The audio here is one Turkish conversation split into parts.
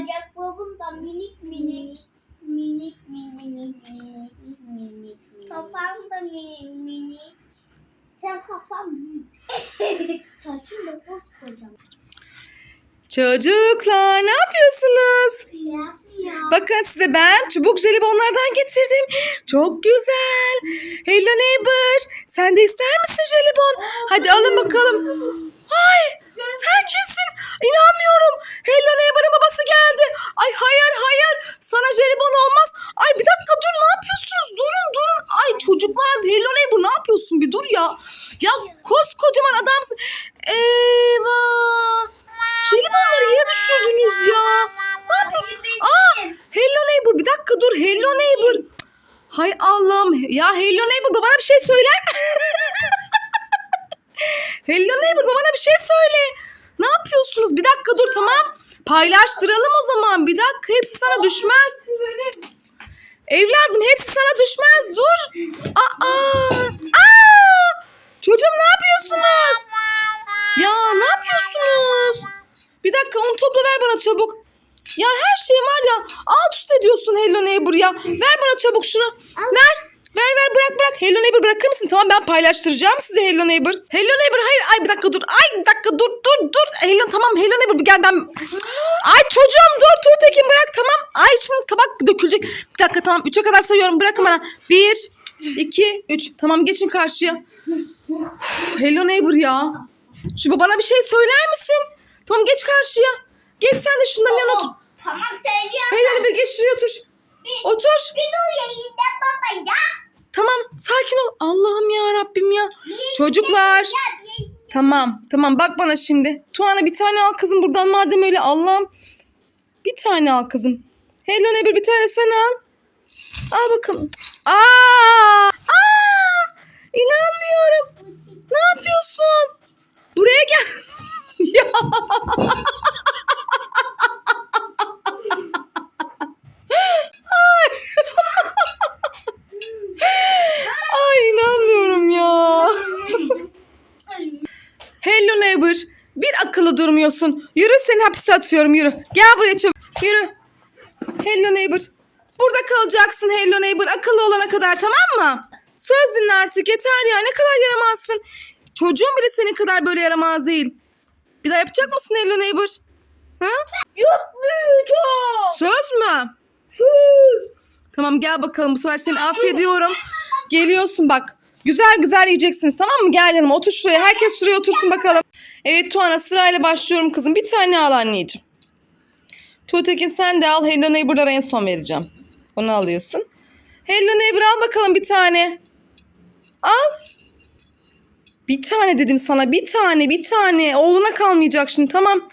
Bacaklarım da minik minik. Minik minik minik minik minik. Kafam da minik minik. Sen kafan büyük. Saçın da koskocaman. Çocuklar ne yapıyorsunuz? Yapmıyor. Bakın size ben çubuk jelibonlardan getirdim. Çok güzel. Hello neighbor. Sen de ister misin jelibon? Hadi alın bakalım. Ay sen kimsin? İnanmıyorum. Hello neighbor'ın babası geldi. Ay hayır hayır. Jelibon olmaz. Ay bir dakika dur ne yapıyorsunuz? Durun durun. Ay çocuklar hello neighbor ne yapıyorsun? Bir dur ya. Ya koskocaman adamsın. Eyvah. Jelibonları yere düşürdünüz ya. Ne yapıyorsun? Aa, hello neighbor bir dakika dur. Hello neighbor. Hay Allah'ım. Ya hello neighbor bana bir şey söyler hello neighbor bana bir şey söyle. Ne yapıyorsunuz? Bir dakika dur tamam. Paylaştıralım o zaman. Bir dakika hepsi sana düşmez. Evladım hepsi sana düşmez. Dur. Aa. Aa! Çocuğum ne yapıyorsunuz? Ya ne yapıyorsunuz? Bir dakika onu topla ver bana çabuk. Ya her şey var ya alt üst ediyorsun Hello Neighbor ya. Ver bana çabuk şunu. Ver. Ver ver bırak bırak. Hello Neighbor bırakır mısın? Tamam ben paylaştıracağım size Hello Neighbor. Hello Neighbor hayır. Ay bir dakika dur. Ay bir dakika dur dur dur. Hello tamam Hello Neighbor gel ben. Ay çocuğum dur Tuğtekin bırak tamam. Ay şimdi tabak dökülecek. Bir dakika tamam. Üçe kadar sayıyorum. Bırakın bana. Bir, iki, üç. Tamam geçin karşıya. Hello Neighbor ya. Şu babana bir şey söyler misin? Tamam geç karşıya. Geç sen de şundan yana otur. Tamam söylüyorum. Hello bir geç şuraya otur. Otur. Bir dur yayında baba ya. Tamam sakin ol. Allah'ım ya Rabbim ya. Çocuklar. Tamam tamam bak bana şimdi. Tuana bir tane al kızım buradan madem öyle Allah'ım. Bir tane al kızım. Hello Nebir bir tane sen al. Al bakalım. Aa! Aa! İnanmıyorum. Ne yapıyorsun? Buraya gel. ya. Ay. Ay inanmıyorum ya. Hello neighbor. Bir akıllı durmuyorsun. Yürü seni hapse atıyorum yürü. Gel buraya çabuk. Yürü. Hello neighbor. Burada kalacaksın Hello neighbor. Akıllı olana kadar tamam mı? Söz dinle artık yeter ya. Ne kadar yaramazsın. Çocuğun bile senin kadar böyle yaramaz değil. Bir daha yapacak mısın Hello neighbor? Ha? Yapmayacağım. Söz mü? Tamam gel bakalım bu sefer seni affediyorum. Geliyorsun bak. Güzel güzel yiyeceksiniz tamam mı? Gel yanıma otur şuraya. Herkes şuraya otursun bakalım. Evet Tuana sırayla başlıyorum kızım. Bir tane al anneciğim. Tuğtekin sen de al. Hello Neighbor'lara en son vereceğim. Onu alıyorsun. Hello Neighbor al bakalım bir tane. Al. Bir tane dedim sana. Bir tane bir tane. Oğluna kalmayacak şimdi tamam.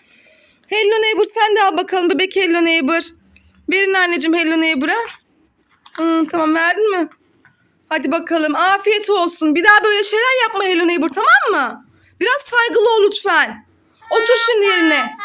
Hello Neighbor sen de al bakalım bebek Hello Neighbor. Verin anneciğim Hello Neighbor'a. Hmm, tamam verdin mi? Hadi bakalım afiyet olsun. Bir daha böyle şeyler yapma Hello Neighbor tamam mı? Biraz saygılı ol lütfen. Otur şimdi yerine.